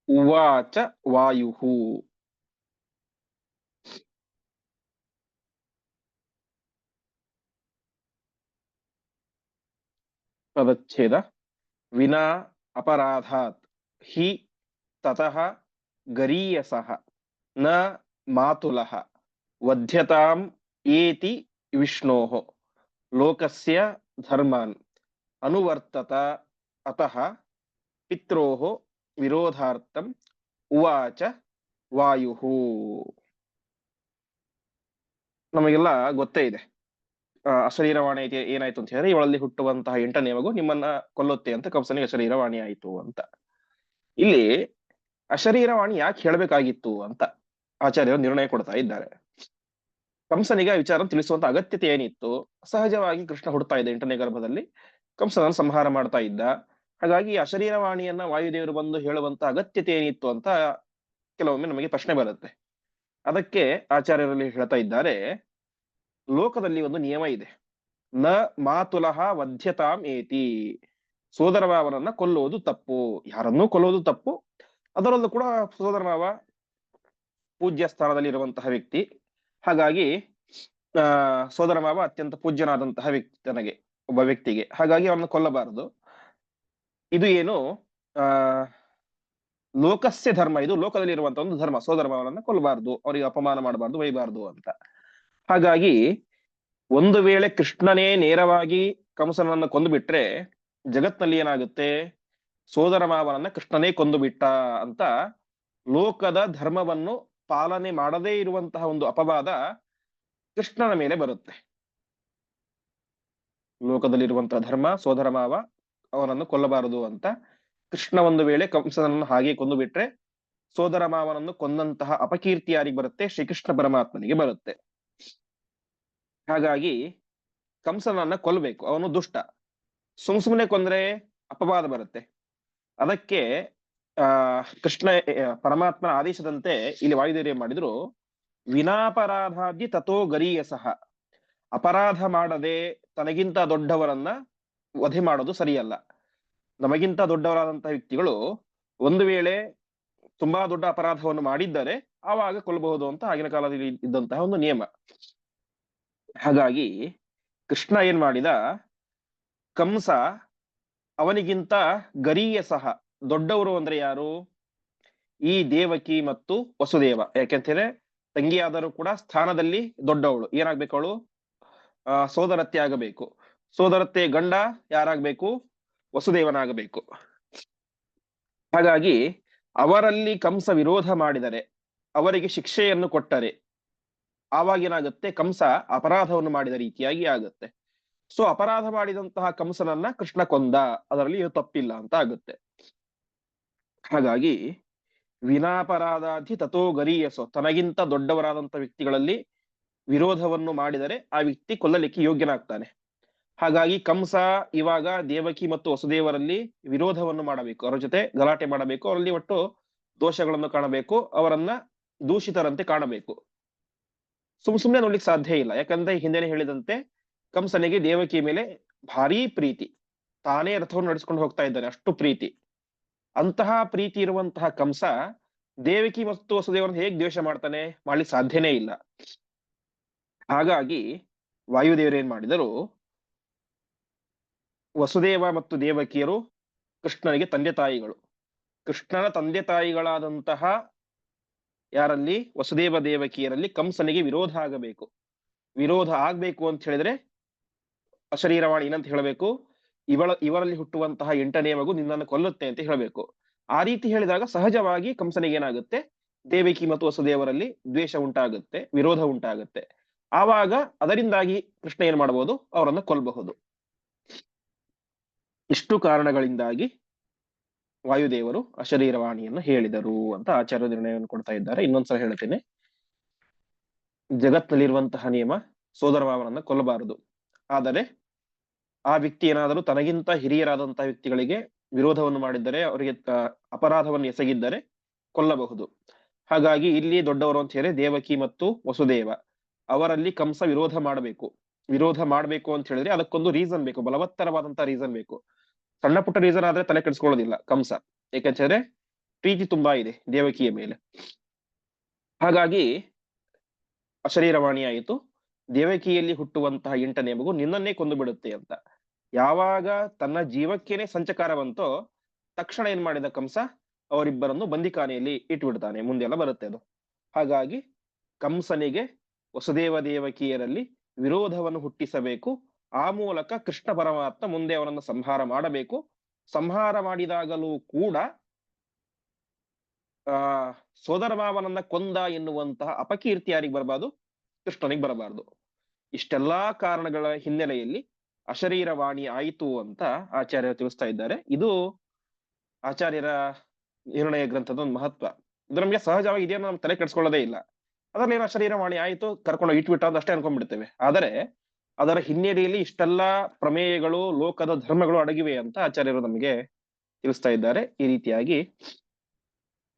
ಉವಾಚ ವಾಯುಃ ಪದಚ್ಛೇದ ವಿನಾ ಅಪರಾಧಾತ್ ಹಿ ತತಃ ಗರೀಯಸಃ ನ ಮಾತುಲಃ ವಧ್ಯತಾಂ ಏತಿ ವಿಷ್ಣೋಃ ಲೋಕಸ್ಯ ಧರ್ಮಾನ್ ಅನುವರ್ತತ ಅತಃ ಪಿತ್ರೋಃ ವಿರೋಧಾರ್ಥಂ ಉವಾಚ ವಾಯುಃ ನಮಗೆಲ್ಲ ಗೊತ್ತೇ ಇದೆ. ಅಶರೀರವಾಣಿ ಏನಾಯ್ತು ಅಂತ ಹೇಳಿದ್ರೆ, ಇವಳಲ್ಲಿ ಹುಟ್ಟುವಂತಹ ಎಂಟನೇ ಮಗು ನಿಮ್ಮನ್ನ ಕೊಲ್ಲುತ್ತೆ ಅಂತ ಕಂಸನಿಗೆ ಅಶರೀರವಾಣಿ ಆಯಿತು ಅಂತ. ಇಲ್ಲಿ ಅಶರೀರವಾಣಿ ಯಾಕೆ ಹೇಳಬೇಕಾಗಿತ್ತು ಅಂತ ಆಚಾರ್ಯರು ನಿರ್ಣಯ ಕೊಡ್ತಾ ಇದ್ದಾರೆ. ಕಂಸನಿಗೆ ವಿಚಾರ ತಿಳಿಸುವಂತ ಅಗತ್ಯತೆ ಏನಿತ್ತು? ಸಹಜವಾಗಿ ಕೃಷ್ಣ ಹುಡ್ತಾ ಇದ್ದ ಎಂಟನೇ ಗರ್ಭದಲ್ಲಿ ಕಂಸನನ್ನು ಸಂಹಾರ ಮಾಡ್ತಾ ಇದ್ದ. ಹಾಗಾಗಿ ಅಶರೀರವಾಣಿಯನ್ನ ವಾಯುದೇವರು ಬಂದು ಹೇಳುವಂತ ಅಗತ್ಯತೆ ಏನಿತ್ತು ಅಂತ ಕೆಲವೊಮ್ಮೆ ನಮಗೆ ಪ್ರಶ್ನೆ ಬರುತ್ತೆ. ಅದಕ್ಕೆ ಆಚಾರ್ಯರಲ್ಲಿ ಹೇಳ್ತಾ ಇದ್ದಾರೆ ಲೋಕದಲ್ಲಿ ಒಂದು ನಿಯಮ ಇದೆ. ನ ಮಾತುಲಹ ವಧ್ಯತಾಂ ಏತಿ. ಸೋದರ ಮಾವನನ್ನ ಕೊಲ್ಲುವುದು ತಪ್ಪು. ಯಾರನ್ನೂ ಕೊಲ್ಲುವುದು ತಪ್ಪು. ಅದರಲ್ಲೂ ಕೂಡ ಸೋದರ ಮಾವ ಪೂಜ್ಯ ಸ್ಥಾನದಲ್ಲಿ ಇರುವಂತಹ ವ್ಯಕ್ತಿ. ಹಾಗಾಗಿ, ಆ, ಸೋದರ ಮಾವ ಅತ್ಯಂತ ಪೂಜ್ಯನಾದಂತಹ ವ್ಯಕ್ತಿ ತನಗೆ, ಒಬ್ಬ ವ್ಯಕ್ತಿಗೆ. ಹಾಗಾಗಿ ಅವನನ್ನು ಕೊಲ್ಲಬಾರದು. ಇದು ಏನು? ಆ, ಲೋಕಸ್ಯ ಧರ್ಮ. ಇದು ಲೋಕದಲ್ಲಿ ಇರುವಂತಹ ಒಂದು ಧರ್ಮ. ಸೋದರಮಾವನನ್ನ ಕೊಲ್ಲಬಾರದು. ಅವರಿಗೆ ಅಪಮಾನ ಮಾಡಬಾರ್ದು, ಒಯ್ಯಬಾರ್ದು ಅಂತ. ಹಾಗಾಗಿ ಒಂದು ವೇಳೆ ಕೃಷ್ಣನೇ ನೇರವಾಗಿ ಕಂಸನನ್ನ ಕೊಂದು ಬಿಟ್ರೆ ಜಗತ್ನಲ್ಲಿ ಏನಾಗುತ್ತೆ? ಸೋದರ ಮಾವನನ್ನ ಕೃಷ್ಣನೇ ಕೊಂದು ಬಿಟ್ಟ ಅಂತ ಲೋಕದ ಧರ್ಮವನ್ನು ಪಾಲನೆ ಮಾಡದೇ ಇರುವಂತಹ ಒಂದು ಅಪವಾದ ಕೃಷ್ಣನ ಮೇಲೆ ಬರುತ್ತೆ. ಲೋಕದಲ್ಲಿರುವಂತಹ ಧರ್ಮ, ಸೋದರ ಮಾವ ಅವನನ್ನು ಕೊಲ್ಲಬಾರದು ಅಂತ ಕೃಷ್ಣ ಒಂದು ವೇಳೆ ಕಂಸನನ್ನು ಹಾಗೆ ಕೊಂದು ಬಿಟ್ರೆ ಸೋದರ ಮಾವನನ್ನು ಕೊಂದಂತಹ ಅಪಕೀರ್ತಿ ಯಾರಿಗೆ ಬರುತ್ತೆ? ಶ್ರೀಕೃಷ್ಣ ಪರಮಾತ್ಮನಿಗೆ ಬರುತ್ತೆ. ಹಾಗಾಗಿ ಕಂಸನನ್ನ ಕೊಲ್ಲಬೇಕು ಅವನು ದುಷ್ಟ. ಸುಮ್ ಸುಮ್ಮನೆ ಕೊಂದ್ರೆ ಅಪವಾದ ಬರುತ್ತೆ. ಅದಕ್ಕೆ, ಆ, ಕೃಷ್ಣ ಪರಮಾತ್ಮನ ಆದೇಶದಂತೆ ಇಲ್ಲಿ ವಾಯುದೇವ್ರು ಮಾಡಿದ್ರು, ವಿನಾಪರಾಧಾದ್ಯ ತಥೋ ಗರೀಯ ಸಹ ಅಪರಾಧ ಮಾಡದೆ ತನಗಿಂತ ದೊಡ್ಡವರನ್ನ ವಧೆ ಮಾಡೋದು ಸರಿಯಲ್ಲ. ನಮಗಿಂತ ದೊಡ್ಡವರಾದಂತಹ ವ್ಯಕ್ತಿಗಳು ಒಂದು ವೇಳೆ ತುಂಬಾ ದೊಡ್ಡ ಅಪರಾಧವನ್ನು ಮಾಡಿದ್ದಾರೆ, ಆವಾಗ ಕೊಲ್ಲಬಹುದು ಅಂತ ಆಗಿನ ಕಾಲದಲ್ಲಿ ಇದ್ದಂತಹ ಒಂದು ನಿಯಮ. ಹಾಗಾಗಿ ಕೃಷ್ಣ ಏನ್ ಮಾಡಿದ? ಕಂಸ ಅವನಿಗಿಂತ ಗರೀಯ ಸಹ, ದೊಡ್ಡವರು ಅಂದ್ರೆ ಯಾರು? ಈ ದೇವಕಿ ಮತ್ತು ವಸುದೇವ. ಯಾಕೆಂತಂದ್ರೆ ತಂಗಿಯಾದರೂ ಕೂಡ ಸ್ಥಾನದಲ್ಲಿ ದೊಡ್ಡವಳು. ಏನಾಗ್ಬೇಕು ಅವಳು? ಆ, ಸೋದರತ್ತೆ ಆಗಬೇಕು. ಸೋದರತ್ತೆ ಗಂಡ ಯಾರಾಗ್ಬೇಕು? ವಸುದೇವನಾಗಬೇಕು. ಹಾಗಾಗಿ ಅವರಲ್ಲಿ ಕಂಸ ವಿರೋಧ ಮಾಡಿದರೆ, ಅವರಿಗೆ ಶಿಕ್ಷೆಯನ್ನು ಕೊಟ್ಟರೆ ಆವಾಗ ಏನಾಗುತ್ತೆ ಕಂಸ ಅಪರಾಧವನ್ನು ಮಾಡಿದ ರೀತಿಯಾಗಿ ಆಗುತ್ತೆ. ಸೊ ಅಪರಾಧ ಮಾಡಿದಂತಹ ಕಂಸನನ್ನ ಕೃಷ್ಣ ಕೊಂದ. ಅದರಲ್ಲಿ ತಪ್ಪಿಲ್ಲ ಅಂತ ಆಗುತ್ತೆ. ಹಾಗಾಗಿ ವಿನಾಪರಾಧಾಧಿ ತಥೋ ಗರೀಯಸೋ. ತನಗಿಂತ ದೊಡ್ಡವರಾದಂತಹ ವ್ಯಕ್ತಿಗಳಲ್ಲಿ ವಿರೋಧವನ್ನು ಮಾಡಿದರೆ ಆ ವ್ಯಕ್ತಿ ಕೊಲ್ಲಲಿಕ್ಕೆ ಯೋಗ್ಯನಾಗ್ತಾನೆ. ಹಾಗಾಗಿ ಕಂಸ ಇವಾಗ ದೇವಕಿ ಮತ್ತು ವಸುದೇವರಲ್ಲಿ ವಿರೋಧವನ್ನು ಮಾಡಬೇಕು. ಅವರ ಜೊತೆ ಗಲಾಟೆ ಮಾಡಬೇಕು. ಅವರಲ್ಲಿ ಒಟ್ಟು ದೋಷಗಳನ್ನು ಕಾಣಬೇಕು. ಅವರನ್ನ ದೂಷಿತರಂತೆ ಕಾಣಬೇಕು. ಸುಮ್ ಸುಮ್ನೆ ನೋಡ್ಲಿಕ್ಕೆ ಸಾಧ್ಯ ಇಲ್ಲ. ಯಾಕಂದ್ರೆ ಹಿಂದೆನೆ ಹೇಳಿದಂತೆ ಕಂಸನಿಗೆ ದೇವಕಿ ಮೇಲೆ ಭಾರೀ ಪ್ರೀತಿ. ತಾನೇ ರಥವನ್ನು ನಡೆಸ್ಕೊಂಡು ಹೋಗ್ತಾ ಇದ್ದಾನೆ, ಅಷ್ಟು ಪ್ರೀತಿ. ಅಂತಹ ಪ್ರೀತಿ ಇರುವಂತಹ ಕಂಸ ದೇವಕಿ ಮತ್ತು ವಸುದೇವರನ್ನು ಹೇಗೆ ದ್ವೇಷ ಮಾಡ್ತಾನೆ ಮಾಡ್ಲಿಕ್ಕೆ ಸಾಧ್ಯನೇ ಇಲ್ಲ. ಹಾಗಾಗಿ ವಾಯುದೇವರು ಏನ್ ಮಾಡಿದರು? ವಸುದೇವ ಮತ್ತು ದೇವಕಿಯರು ಕೃಷ್ಣನಿಗೆ ತಂದೆ ತಾಯಿಗಳು. ಕೃಷ್ಣನ ತಂದೆ ತಾಯಿಗಳಾದಂತಹ ಯಾರಲ್ಲಿ? ವಸುದೇವ ದೇವಕಿಯರಲ್ಲಿ ಕಂಸನಿಗೆ ವಿರೋಧ ಆಗಬೇಕು. ವಿರೋಧ ಆಗ್ಬೇಕು ಅಂತ ಹೇಳಿದ್ರೆ ಅಶರೀರವಾಣಿ ಏನಂತ ಹೇಳಬೇಕು? ಇವಳ, ಇವರಲ್ಲಿ ಹುಟ್ಟುವಂತಹ ಎಂಟನೇ ಮಗು ನಿನ್ನನ್ನು ಕೊಲ್ಲುತ್ತೆ ಅಂತ ಹೇಳಬೇಕು. ಆ ರೀತಿ ಹೇಳಿದಾಗ ಸಹಜವಾಗಿ ಕಂಸನಿಗೆ ಏನಾಗುತ್ತೆ? ದೇವಕಿ ಮತ್ತು ವಸುದೇವರಲ್ಲಿ ದ್ವೇಷ ಉಂಟಾಗುತ್ತೆ, ವಿರೋಧ ಉಂಟಾಗುತ್ತೆ. ಆವಾಗ ಅದರಿಂದಾಗಿ ಕೃಷ್ಣ ಏನ್ ಮಾಡಬಹುದು ಅವರನ್ನು ಕೊಲ್ಲಬಹುದು ಇಷ್ಟು ಕಾರಣಗಳಿಂದಾಗಿ ವಾಯುದೇವರು ಅಶರೀರವಾಣಿಯನ್ನು ಹೇಳಿದರು ಅಂತ ಆಚಾರ್ಯ ನಿರ್ಣಯವನ್ನು ಕೊಡ್ತಾ ಇದ್ದಾರೆ. ಇನ್ನೊಂದ್ಸಲ ಹೇಳ್ತೇನೆ. ಜಗತ್ನಲ್ಲಿರುವಂತಹ ನಿಯಮ, ಸೋದರ ಮಾವನನ್ನ ಕೊಲ್ಲಬಾರದು. ಆದರೆ ಆ ವ್ಯಕ್ತಿ ಏನಾದರೂ ತನಗಿಂತ ಹಿರಿಯರಾದಂತಹ ವ್ಯಕ್ತಿಗಳಿಗೆ ವಿರೋಧವನ್ನು ಮಾಡಿದ್ದರೆ, ಅವರಿಗೆ ಅಪರಾಧವನ್ನು ಎಸಗಿದ್ದರೆ ಕೊಲ್ಲಬಹುದು. ಹಾಗಾಗಿ ಇಲ್ಲಿ ದೊಡ್ಡವರು ಅಂತ ಹೇಳಿ ದೇವಕಿ ಮತ್ತು ವಸುದೇವ. ಅವರಲ್ಲಿ ಕಂಸ ವಿರೋಧ ಮಾಡಬೇಕು. ವಿರೋಧ ಮಾಡಬೇಕು ಅಂತ ಹೇಳಿದ್ರೆ ಅದಕ್ಕೊಂದು ರೀಸನ್ ಬೇಕು ಬಲವತ್ತರವಾದಂತಹ ರೀಸನ್ ಬೇಕು. ಸಣ್ಣ ಪುಟ್ಟ ರೀಸನ್ ಆದ್ರೆ ತಲೆ ಕೆಡಿಸ್ಕೊಳ್ಳೋದಿಲ್ಲ ಕಂಸ ಏಕೆಂದ್ರೆ ಪ್ರೀತಿ ತುಂಬಾ ಇದೆ ದೇವಕಿಯ ಮೇಲೆ. ಹಾಗಾಗಿ ಅಶರೀರವಾಣಿ ಆಯಿತು ದೇವಕಿಯಲ್ಲಿ ಹುಟ್ಟುವಂತಹ ಎಂಟನೇ ಮಗು ನಿನ್ನನ್ನೇ ಕೊಂದು ಬಿಡುತ್ತೆ ಅಂತ. ಯಾವಾಗ ತನ್ನ ಜೀವಕ್ಕೇನೆ ಸಂಚಕಾರ ಬಂತೋ ತಕ್ಷಣ ಏನ್ ಮಾಡಿದ ಕಂಸ ಅವರಿಬ್ಬರನ್ನು ಬಂದಿಖಾನೆಯಲ್ಲಿ ಇಟ್ಬಿಡ್ತಾನೆ, ಮುಂದೆ ಎಲ್ಲ ಬರುತ್ತೆ ಅದು. ಹಾಗಾಗಿ ಕಂಸನಿಗೆ ವಸುದೇವ ದೇವಕಿಯರಲ್ಲಿ ವಿರೋಧವನ್ನು ಹುಟ್ಟಿಸಬೇಕು. ಆ ಮೂಲಕ ಕೃಷ್ಣ ಪರಮಾತ್ಮ ಮುಂದೆ ಅವನನ್ನು ಸಂಹಾರ ಮಾಡಬೇಕು. ಸಂಹಾರ ಮಾಡಿದಾಗಲೂ ಕೂಡ, ಆ, ಸೋದರ ಮಾವನನ್ನ ಕೊಂದ ಎನ್ನುವಂತಹ ಅಪಕೀರ್ತಿ ಯಾರಿಗೆ ಬರಬಾರ್ದು? ಕೃಷ್ಣನಿಗೆ ಬರಬಾರ್ದು. ಇಷ್ಟೆಲ್ಲಾ ಕಾರಣಗಳ ಹಿನ್ನೆಲೆಯಲ್ಲಿ ಅಶರೀರವಾಣಿ ಆಯಿತು ಅಂತ ಆಚಾರ್ಯರು ತಿಳಿಸ್ತಾ ಇದ್ದಾರೆ. ಇದು ಆಚಾರ್ಯರ ನಿರ್ಣಯ ಗ್ರಂಥದ ಒಂದು ಮಹತ್ವ. ಇದು ನಮ್ಗೆ ಸಹಜವಾಗಿ ಇದೆಯನ್ನು ನಮ್ಗೆ ತಲೆ ಕೆಡಿಸ್ಕೊಳ್ಳೋದೇ ಇಲ್ಲ. ಅದ್ರಲ್ಲಿ ಏನೋ ಶರೀರವಾಣಿ ಆಯಿತು, ಕರ್ಕೊಂಡು ಇಟ್ಬಿಟ್ಟ ಅಂತ ಅಷ್ಟೇ ಅನ್ಕೊಂಡ್ಬಿಡ್ತೇವೆ. ಆದರೆ ಅದರ ಹಿನ್ನೆಲೆಯಲ್ಲಿ ಇಷ್ಟೆಲ್ಲ ಪ್ರಮೇಯಗಳು, ಲೋಕದ ಧರ್ಮಗಳು ಅಡಗಿವೆ ಅಂತ ಆಚಾರ್ಯರು ನಮಗೆ ತಿಳಿಸ್ತಾ ಇದ್ದಾರೆ. ಈ ರೀತಿಯಾಗಿ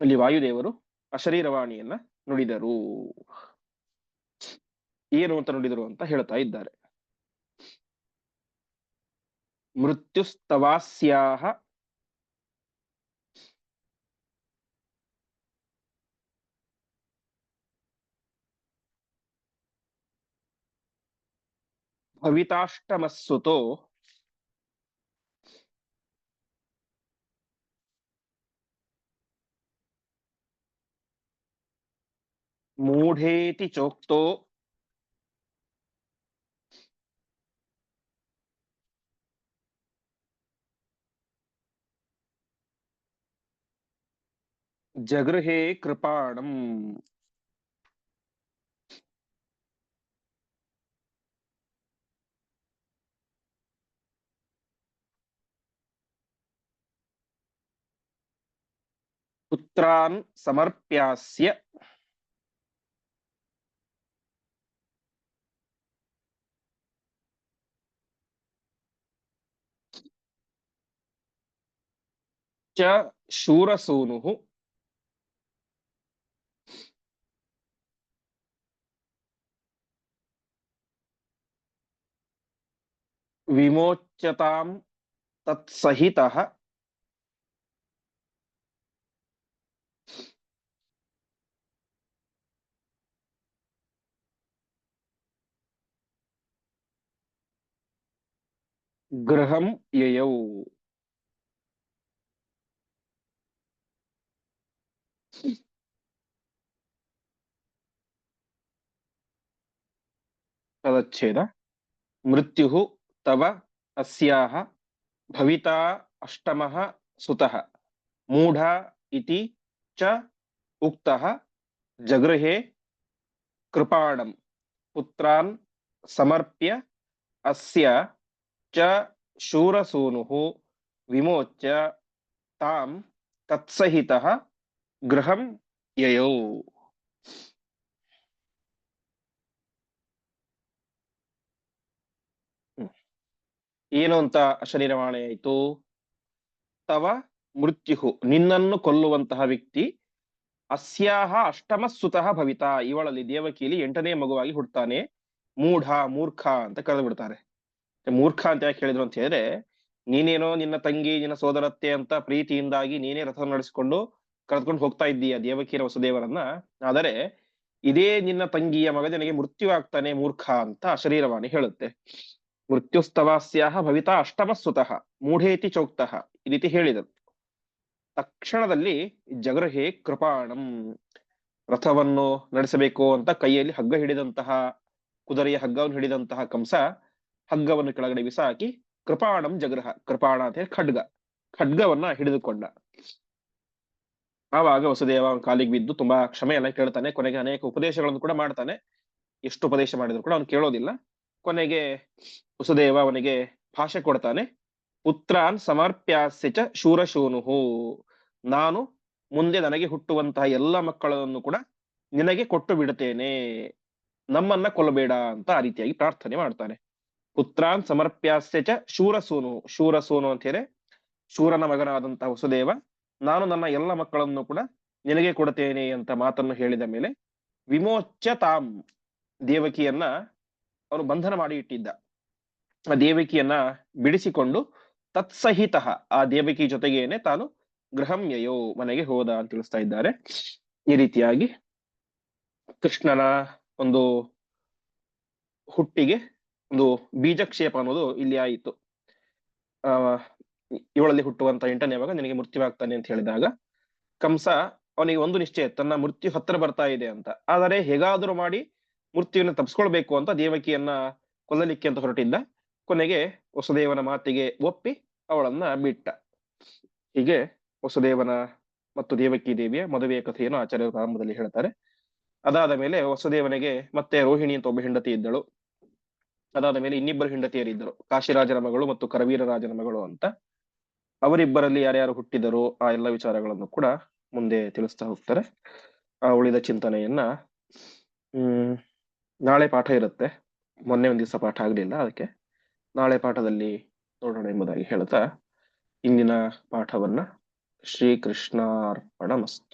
ಅಲ್ಲಿ ವಾಯುದೇವರು ಅಶರೀರವಾಣಿಯನ್ನ ನುಡಿದರು. ಏನು ಅಂತ ನುಡಿದರು ಅಂತ ಹೇಳ್ತಾ ಇದ್ದಾರೆ. ಮೃತ್ಯುಸ್ತವಾಸ್ಯಾಹ भविताष्टमस्सुतो मूढ़ेति चोक्तो। जगृहे कृपाणम्। ಪುತ್ರಾನ್ ಸಮರ್ಪ್ಯಾಸ್ಯ ಚ ಶೂರಸೂನುಃ ವಿಮೋಚ್ಯತಾಂ ತತ್ಸಹಿತಃ ಗೃಹಂ ಯಯೌ ಪದಚ್ಛೇದ ಮೃತ್ಯು ತವ ಅಸ್ಯಾಹ ಭವಿತಾ ಅಷ್ಟಮಃ ಸುತಃ ಮೂಢ ಇತಿ ಚ ಉಕ್ತಃ ಜಗೃಹೆ ಕೃಪಾಣಂ ಪುತ್ರಾನ್ ಸಮರ್ಪ್ಯ ಅಸ್ಯ ಚ ಶೂರಸೂನುಃ ವಿಮೋಚ್ಯ ತಾಂ ತತ್ಸಹಿತ ಗೃಹಂ ಯಯೌ ಏನು ಅಂತ ಅಶನಿರ್ವಹಣೆ ಆಯಿತು? ತವ ಮೃತ್ಯು ನಿನ್ನನ್ನು ಕೊಲ್ಲುವಂತಹ ವ್ಯಕ್ತಿ ಅಸ್ಯಾಹ ಅಷ್ಟಮ ಸುತಃ ಭವಿತಾ ಇವಳಲ್ಲಿ ದೇವಕೀಲಿ ಎಂಟನೇ ಮಗುವಾಗಿ ಹುಡ್ತಾನೆ ಮೂಢ ಮೂರ್ಖ ಅಂತ ಕರೆದು ಬಿಡ್ತಾರೆ. ಮೂರ್ಖ ಅಂತ ಯಾಕೆ ಹೇಳಿದ್ರು ಅಂತ ಹೇಳಿದ್ರೆ, ನೀನೇನೋ ನಿನ್ನ ತಂಗಿ, ನಿನ್ನ ಸೋದರತ್ತೆ ಅಂತ ಪ್ರೀತಿಯಿಂದಾಗಿ ನೀನೇ ರಥ ನಡೆಸಿಕೊಂಡು ಕರೆದುಕೊಂಡು ಹೋಗ್ತಾ ಇದ್ದೀಯ ದೇವಕೀರ ವಸುದೇವರನ್ನ? ಆದರೆ ಇದೇ ನಿನ್ನ ತಂಗಿಯ ಮಗ ನಿನಗೆ ಮೃತ್ಯು ಆಗ್ತಾನೆ ಮೂರ್ಖ ಅಂತ ಶರೀರವಾಣಿ ಹೇಳುತ್ತೆ. ಮೃತ್ಯುಸ್ತವಾಸ್ಯಾಹ ಭವಿತಾ ಅಷ್ಟಮ ಸುತಃ ಮೂಢೇತಿ ಚೌಕ್ತಃ ಈ ರೀತಿ ಹೇಳಿದರು ತಕ್ಷಣದಲ್ಲಿ ಜಗೃಹೇ ಕೃಪಾಣಂ, ರಥವನ್ನು ನಡೆಸಬೇಕು ಅಂತ ಕೈಯಲ್ಲಿ ಹಗ್ಗ ಹಿಡಿದಂತಹ, ಕುದುರೆಯ ಹಗ್ಗವನ್ನು ಹಿಡಿದಂತಹ ಕಂಸ ಹಗ್ಗವನ್ನು ಕೆಳಗಡೆ ಬಿಸಾಕಿ ಕೃಪಾಣಂ ಜಗ್ರಹ ಕೃಪಾಣ ಅಂತ ಹೇಳಿ ಖಡ್ಗ, ಖಡ್ಗವನ್ನ ಹಿಡಿದುಕೊಂಡ. ಆವಾಗ ವಸುದೇವ ಕಾಲಿಗೆ ಬಿದ್ದು ತುಂಬಾ ಕ್ಷಮೆ ಎಲ್ಲ ಕೇಳ್ತಾನೆ, ಕೊನೆಗೆ ಅನೇಕ ಉಪದೇಶಗಳನ್ನು ಕೂಡ ಮಾಡ್ತಾನೆ. ಎಷ್ಟು ಉಪದೇಶ ಮಾಡಿದ್ರು ಕೂಡ ಅವನು ಕೇಳೋದಿಲ್ಲ. ಕೊನೆಗೆ ವಸುದೇವ ಅವನಿಗೆ ಭಾಷೆ ಕೊಡ್ತಾನೆ, ಪುತ್ರಾನ್ ಸಮರ್ಪ್ಯಾಸ್ಯ ಚ ಶೂರಶೂನುಹು, ನಾನು ಮುಂದೆ ನನಗೆ ಹುಟ್ಟುವಂತಹ ಎಲ್ಲ ಮಕ್ಕಳನ್ನು ಕೂಡ ನಿನಗೆ ಕೊಟ್ಟು ಬಿಡುತ್ತೇನೆ. ನಮ್ಮನ್ನ ಕೊಲ್ಲಬೇಡ ಅಂತ ಆ ರೀತಿಯಾಗಿ ಪ್ರಾರ್ಥನೆ ಮಾಡ್ತಾನೆ. ಪುತ್ರಾನ್ ಸಮರ್ಪ್ಯಾಸ್ಯ ಚ ಶೂರಸೂನು ಶೂರಸೂನು ಅಂತ ಹೇಳಿ ಶೂರನ ಮಗನಾದಂತಹ ವಸುದೇವ, ನಾನು ನನ್ನ ಎಲ್ಲ ಮಕ್ಕಳನ್ನು ಕೂಡ ನಿನಗೆ ಕೊಡುತ್ತೇನೆ ಅಂತ ಮಾತನ್ನು ಹೇಳಿದ ಮೇಲೆ ವಿಮೋಚ್ಯ ತಾಮ್ ದೇವಕಿಯನ್ನ ಅವನು ಬಂಧನ ಮಾಡಿ ಇಟ್ಟಿದ್ದ. ಆ ದೇವಕಿಯನ್ನ ಬಿಡಿಸಿಕೊಂಡು ತತ್ಸಹಿತ ಆ ದೇವಕಿ ಜೊತೆಗೇನೆ ತಾನು ಗೃಹಂ ಯಯೋ ಮನೆಗೆ ಹೋದ ಅಂತ ತಿಳಿಸ್ತಾ ಇದ್ದಾರೆ. ಈ ರೀತಿಯಾಗಿ ಕೃಷ್ಣನ ಒಂದು ಹುಟ್ಟಿಗೆ ಒಂದು ಬೀಜಕ್ಷೇಪ ಅನ್ನೋದು ಇಲ್ಲಿ ಆಯಿತು. ಆ, ಇವಳಲ್ಲಿ ಹುಟ್ಟುವಂತ ಎಂಟನೇ ಯಾವಾಗ ನಿನಗೆ ಮೃತ್ಯುವಾಗ್ತಾನೆ ಅಂತ ಹೇಳಿದಾಗ, ಕಂಸ ಅವನಿಗೆ ಒಂದು ನಿಶ್ಚಯ, ತನ್ನ ಮೃತ್ಯು ಹತ್ತಿರ ಬರ್ತಾ ಇದೆ ಅಂತ. ಆದರೆ ಹೇಗಾದರೂ ಮಾಡಿ ಮೃತ್ಯುವನ್ನು ತಪ್ಪಿಸ್ಕೊಳ್ಬೇಕು ಅಂತ ದೇವಕಿಯನ್ನ ಕೊಲ್ಲಲಿಕ್ಕೆ ಅಂತ ಹೊರಟಿದ್ದ. ಕೊನೆಗೆ ವಸುದೇವನ ಮಾತಿಗೆ ಒಪ್ಪಿ ಅವಳನ್ನ ಬಿಟ್ಟ. ಹೀಗೆ ವಸುದೇವನ ಮತ್ತು ದೇವಕಿ ದೇವಿಯ ಮದುವೆಯ ಕಥೆಯನ್ನು ಆಚಾರ್ಯ ಪ್ರಾರಂಭದಲ್ಲಿ ಹೇಳ್ತಾರೆ. ಅದಾದ ಮೇಲೆ ವಸುದೇವನಿಗೆ ಮತ್ತೆ ರೋಹಿಣಿ ಅಂತ ಒಬ್ಬ ಹೆಂಡತಿ ಇದ್ದಳು. ಅದಾದ ಮೇಲೆ ಇನ್ನಿಬ್ಬರು ಹೆಂಡತಿಯರಿದ್ದರು. ಕಾಶಿರಾಜನ ಮಗಳು ಮತ್ತು ಕರವೀರ ರಾಜನ ಮಗಳು ಅಂತ. ಅವರಿಬ್ಬರಲ್ಲಿ ಯಾರ್ಯಾರು ಹುಟ್ಟಿದರು ಆ ಎಲ್ಲ ವಿಚಾರಗಳನ್ನು ಕೂಡ ಮುಂದೆ ತಿಳಿಸ್ತಾ ಹೋಗ್ತಾರೆ. ಆ ಉಳಿದ ಚಿಂತನೆಯನ್ನ, ಹ್ಮ್, ನಾಳೆ ಪಾಠ ಇರುತ್ತೆ. ಮೊನ್ನೆ ಒಂದ್ ದಿವಸ ಪಾಠ ಆಗಲಿಲ್ಲ, ಅದಕ್ಕೆ ನಾಳೆ ಪಾಠದಲ್ಲಿ ನೋಡೋಣ ಎಂಬುದಾಗಿ ಹೇಳ್ತಾ ಇಂದಿನ ಪಾಠವನ್ನ ಶ್ರೀಕೃಷ್ಣಾರ್ಪಣ ಮಸ್ತು